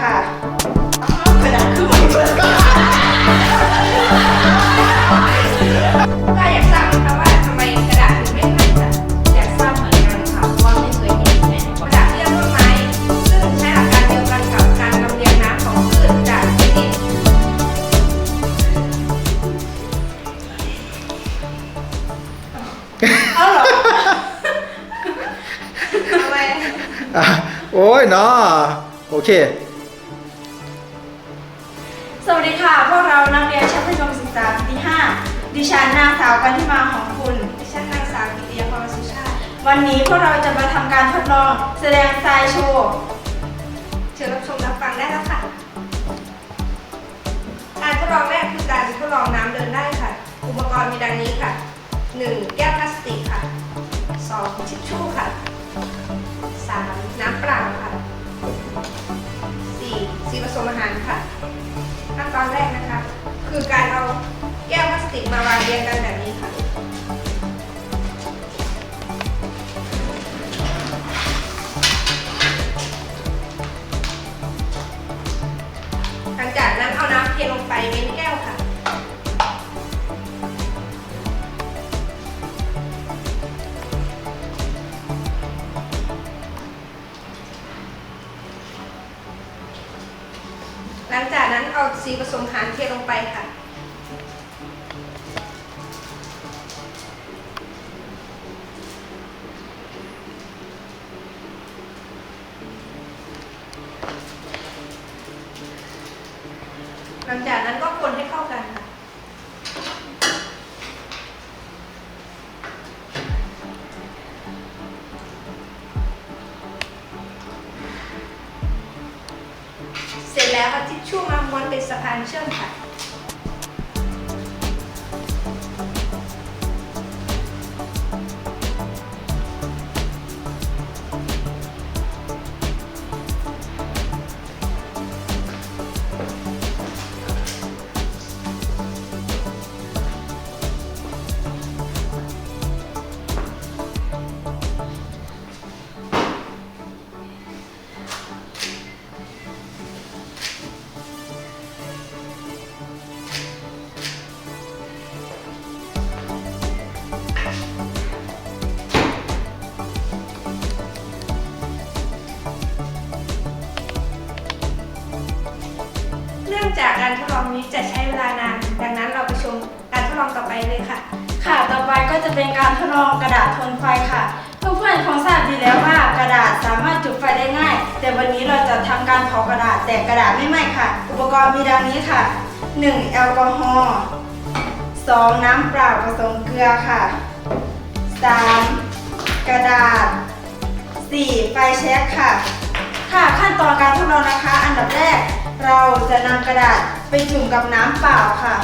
ค่ะกระดาษคือไม่เปิดก็อยากทราบนะคะว่าทำไมกระดาษถึงไม่ไหม้ค่ะอยากทราบเหมือนกันค่ะว่าไม่เคยเห็นแน่กระดาษเรียกต้นไม้ซึ่งใช้หลักการเดียวกันกับการลำเลียน้ำของพืชจากพื้นดินเอาหรอทำไมอะโอ้ยเนาะโอเค วัสดีค่ะ พวกเรานักเรียนชั้นประถมศึกษาปีที่ 5 ดิฉันนางสาวกันทิมาของคุณ ดิฉันนางสาวกิติยพรสุชาติ วันนี้พวกเราจะมาทำการทดลอง แสดงทรายโชว์เชิญรับชมรับฟังได้แล้วค่ะการทดลองแรกคือการทดลองน้ำเดินได้ค่ะ อุปกรณ์มีดังนี้ค่ะ 1. แก้วพลาสติกค่ะ 2. ทิชชู่ค่ะ 3. น้ำเปล่าค่ะ 4. สีผสมอาหารค่ะ ตอนแรกนะคะ คือการเอาแก้วพลาสติกมาวางเรียงกันแบบนี้ค่ะ หลังจากนั้นเอาน้ำเทลงไปเว้น หลังจากนั้นเอาสีผสมอาหารเทลงไปค่ะ หลังจากนั้นก็คนให้เข้ากันค่ะเสร็จแล้วเอาทิ ช่วงมาม้วนเป็นสะพานเชื่อมค่ะ การทดลองนี้จะใช้เวลานาน ดังนั้นเราไปชมการทดลองต่อไปเลยค่ะ ค่ะ ต่อไปก็จะเป็นการทดลองกระดาษทนไฟค่ะ เพื่อนๆคงทราบดีแล้วว่ากระดาษสามารถจุดไฟได้ง่าย แต่วันนี้เราจะทำการเผากระดาษแต่กระดาษไม่ไหม้ค่ะ อุปกรณ์มีดังนี้ค่ะ 1. แอลกอฮอล์ 2. น้ำเปล่าผสมเกลือค่ะ 3. กระดาษ 4. ไฟแช็กค่ะ ค่ะขั้นตอนการทดลองนะคะ อันดับแรก เราจะนำกระดาษไปจุ่มกับน้ำเปล่าค่ะ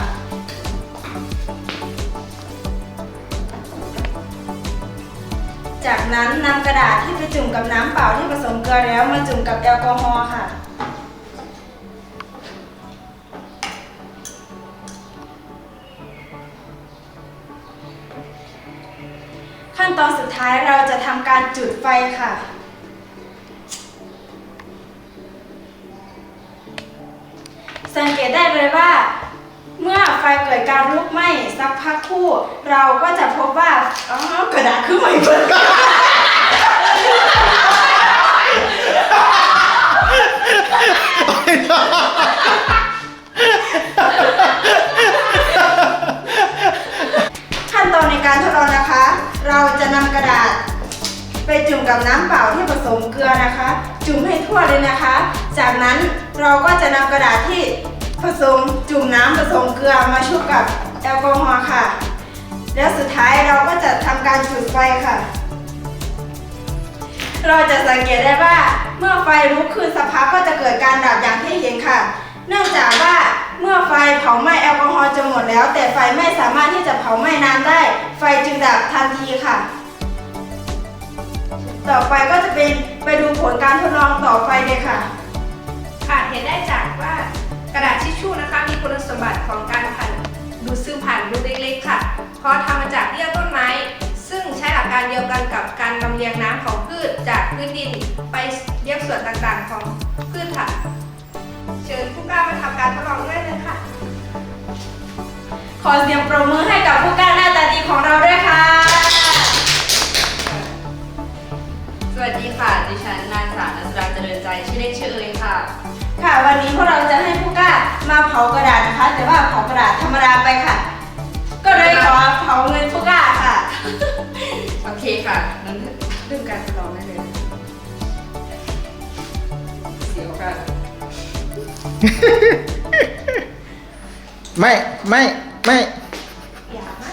จากนั้นนำกระดาษที่ไปจุ่มกับน้ำเปล่าที่ผสมเกลือแล้วมาจุ่มกับแอลกอฮอล์ค่ะ ขั้นตอนสุดท้ายเราจะทำการจุดไฟค่ะ สังเกตได้เลยว่า เมื่อไฟเกิดการลุกไหม้สักพักครู่ เราก็จะพบว่าอ๋อกระดาษคือไม่เปิดขั้นตอนในการทดลองนะคะ เราจะนำกระดาษ ไปจุ่มกับน้ำเปล่าที่ผสมเกลือนะคะ จุ่มให้ทั่วเลยนะคะ จากนั้นเราก็จะนำกระดาษที่ ผสมจุ่มน้ำผสมเกลือมาชุบกับแอลกอฮอล์ค่ะ แล้วสุดท้ายเราก็จะทำการจุดไฟค่ะ เราจะสังเกตได้ว่าเมื่อไฟลุกขึ้นสักพักก็จะเกิดการดับอย่างที่เห็นค่ะ เนื่องจากว่าเมื่อไฟเผาไหม้แอลกอฮอล์จะหมดแล้ว แต่ไฟไม่สามารถที่จะเผาไหม้น้ำได้ ไฟจึงดับทันทีค่ะ ต่อไปก็จะเป็นไปดูผลการทดลองต่อไปเลยค่ะค่ะเห็นได้จากว่า กระดาษทิชชู่นะคะ มีคุณสมบัติของการผ่านดูดซึมผ่านรูเล็กๆค่ะ เพราะทำมาจากเยื่อต้นไม้ ซึ่งใช้หลักการเดียวกันกับการลำเลียงน้ำของพืชจากพื้นดินไปเลี้ยงส่วนต่างๆของพืชค่ะ เชิญผู้กล้ามาทำการทดลองได้เลยค่ะ ขอเสียงปรบมือให้กับผู้กล้าหน้าตาดีของเราด้วยค่ะ สวัสดีค่ะ ดิฉันนางสาวนัสราเจริญใจ ชื่อเล่นชื่อเอยค่ะ ค่ะ วันนี้พวกเราจะให้ผู้กล้า มาเผากระดาษนะคะ แต่ว่าเผากระดาษธรรมดาไปค่ะ ก็เลยขอเผาเงินผู้กล้าค่ะ โอเคค่ะนั้นเริ่มการทดลองได้เลยเสียวค่ะไม่ไม่ไม่อย่าไม่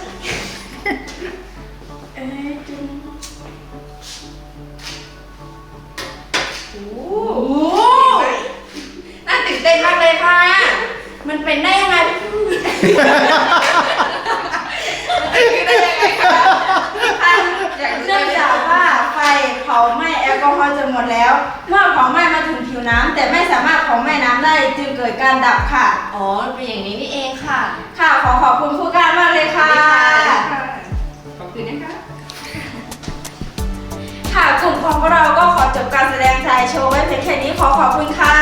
เอ้ยจุง เป็นได้ยังไงคือได้ยังไงคะค่ะเนื่องจากว่าไฟเผาไหม้แอลกอฮอล์จนหมดแล้ว เมื่อเผาไหม้มาถึงผิวน้ำแต่ไม่สามารถเผาไหม้น้ำได้จึงเกิดการดับค่ะ อ๋อมันเป็นอย่างนี้นี่เองค่ะค่ะขอขอบคุณผู้กล้ามากเลยค่ะ ขอบคุณนะคะ ค่ะกลุ่มของพวกเราก็ขอจบการแสดงชายโชว์ไว้เพียงแค่นี้ขอขอบคุณค่ะ